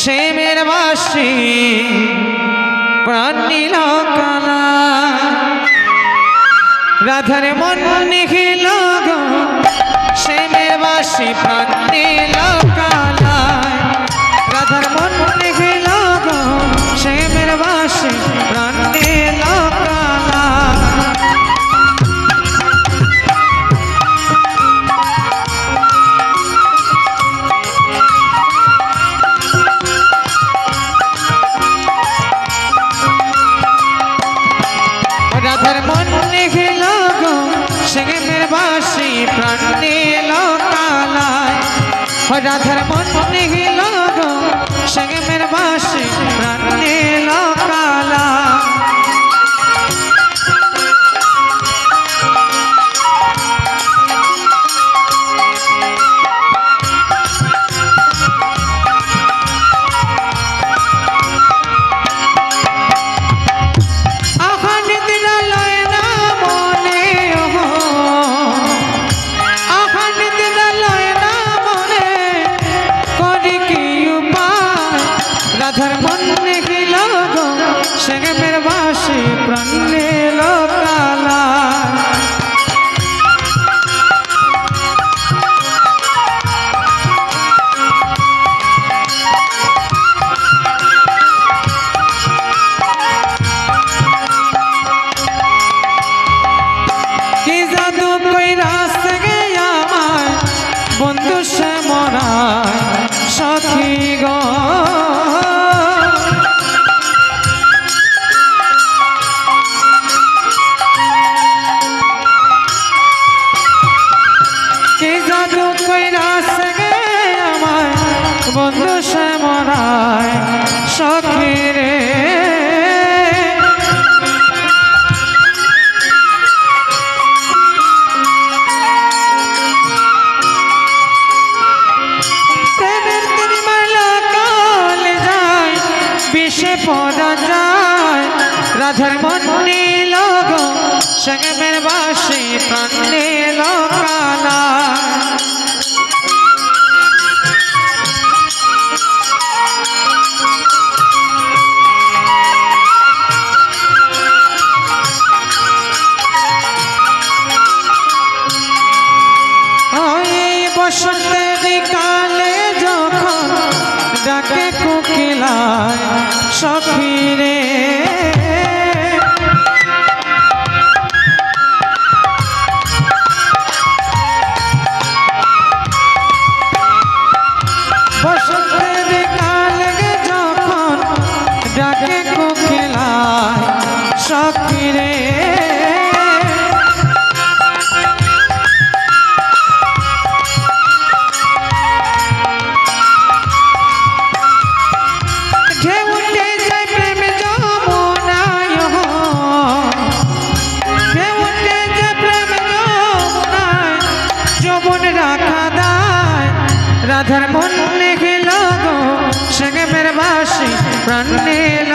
শ্যামের বাসি, প্রাণ নীল কালা। রাধার মন নিখিল শ্যামের বাসি, প্রাণ নীল কালা। রাধার মন বাসি প্রাণ নিল কালায়। রাধার মন নিহিল গো সেগেমের মন গিল গো সে প্রাণ নিল রাধার মন নীল গো সঙ্গমের বাসি প্রাণ নীল বসন্তের কালে যখন ডাকে কোকিলায় সখী রাখা দায়। রাধার মন গেল গো সঙ্গে মের বাসি প্রাণ নিল